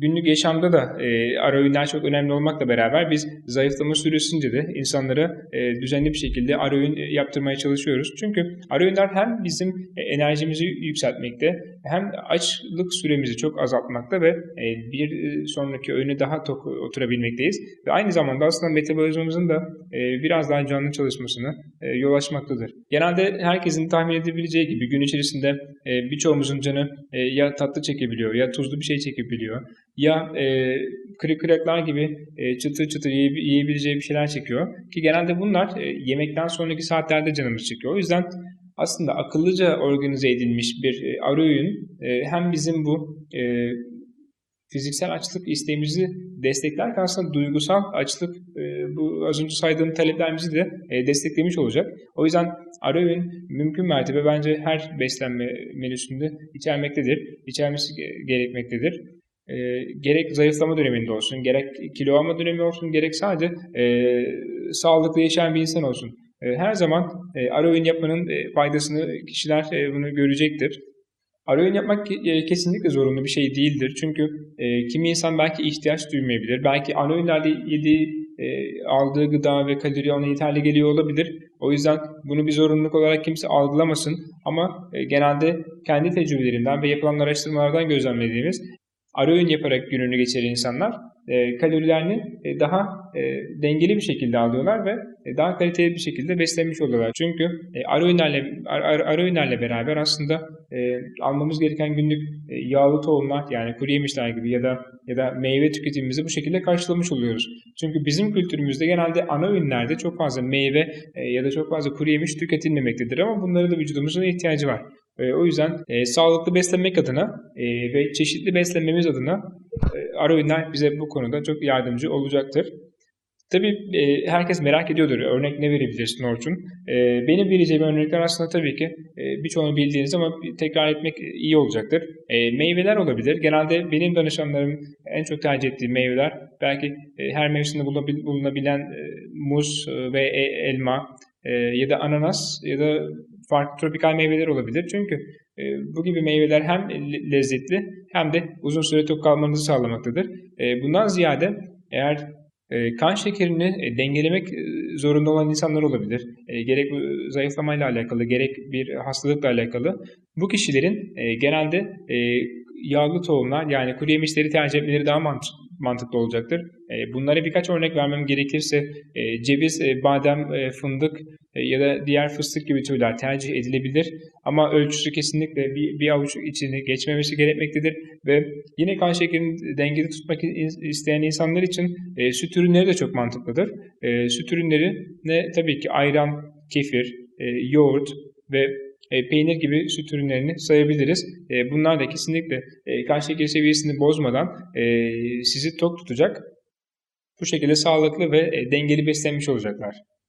günlük yaşamda da e, ara öğünler çok önemli olmakla beraber biz zayıflama süresince de insanlara e, düzenli bir şekilde ara öğün e, yaptırmaya çalışıyoruz. Çünkü ara öğünler hem bizim e, enerjimizi yükseltmekte hem açlık süremizi çok azaltmakta ve e, bir e, sonraki öğüne daha tok oturabilmekteyiz. Ve aynı zamanda aslında metabolizmamızın da e, biraz daha canlı çalışmasını e, yol açmaktadır. Genelde herkesin tahmin edebileceği gibi gün içerisinde e, birçoğumuzun canı e, ya tatlı çekebiliyor ya tuzlu bir şey çekebiliyor ya e, kırık kıraklar gibi e, çıtır çıtır yiye, yiyebileceği bir şeyler çekiyor. Ki genelde bunlar e, yemekten sonraki saatlerde canımız çekiyor. O yüzden aslında akıllıca organize edilmiş bir e, ara e, hem bizim bu e, fiziksel açlık isteğimizi desteklerken aslında duygusal açlık e, bu az önce saydığım taleplerimizi de e, desteklemiş olacak. O yüzden ara mümkün mertebe bence her beslenme menüsünde içermektedir. İçermesi gerekmektedir. E, gerek zayıflama döneminde olsun, gerek kilo alma dönemi olsun, gerek sadece e, sağlıklı yaşayan bir insan olsun. E, her zaman e, ara yapmanın e, faydasını kişiler e, bunu görecektir. Ara öğün yapmak e, kesinlikle zorunlu bir şey değildir. Çünkü e, kimi insan belki ihtiyaç duymayabilir. Belki ara öğünlerde yediği, e, aldığı gıda ve kalori ona yeterli geliyor olabilir. O yüzden bunu bir zorunluluk olarak kimse algılamasın. Ama e, genelde kendi tecrübelerimden ve yapılan araştırmalardan gözlemlediğimiz ara öğün yaparak gününü geçiren insanlar e, kalorilerini e, daha e, dengeli bir şekilde alıyorlar ve e, daha kaliteli bir şekilde beslenmiş oluyorlar. Çünkü e, ara öğünlerle ara, ara öğünlerle beraber aslında e, almamız gereken günlük e, yağlı tohumlar yani kuru yemişler gibi ya da ya da meyve tüketimimizi bu şekilde karşılamış oluyoruz. Çünkü bizim kültürümüzde genelde ana öğünlerde çok fazla meyve e, ya da çok fazla kuru yemiş tüketilmemektedir ama bunlara da vücudumuzun ihtiyacı var. E, o yüzden e, sağlıklı beslenmek adına e, ve çeşitli beslenmemiz adına e, ara öğünler bize bu konuda çok yardımcı olacaktır. Tabii e, herkes merak ediyordur. Örnek ne verebilirsin Orçun? E, benim vereceğim örnekler aslında tabii ki e, birçoğunu bildiğiniz ama tekrar etmek iyi olacaktır. E, meyveler olabilir. Genelde benim danışanlarım en çok tercih ettiği meyveler belki e, her mevsimde bulunabilen e, muz ve e, elma e, ya da ananas ya da farklı tropikal meyveler olabilir. Çünkü e, bu gibi meyveler hem lezzetli hem de uzun süre tok kalmanızı sağlamaktadır. E, bundan ziyade eğer e, kan şekerini dengelemek zorunda olan insanlar olabilir. Gerek zayıflamayla alakalı gerek bir hastalıkla alakalı. Bu kişilerin genelde yağlı tohumlar yani kuru yemişleri tercih etmeleri daha mantıklı olacaktır. E, bunlara birkaç örnek vermem gerekirse e, ceviz, e, badem, fındık ya da diğer fıstık gibi türler tercih edilebilir. Ama ölçüsü kesinlikle bir, bir avuç içini geçmemesi gerekmektedir. Ve yine kan şekerini dengede tutmak isteyen insanlar için süt ürünleri de çok mantıklıdır. Süt ürünleri ne tabii ki ayran, kefir, yoğurt ve e, peynir gibi süt ürünlerini sayabiliriz. E, bunlar da kesinlikle e, kan şekeri seviyesini bozmadan sizi tok tutacak. Bu şekilde sağlıklı ve dengeli beslenmiş olacaklar.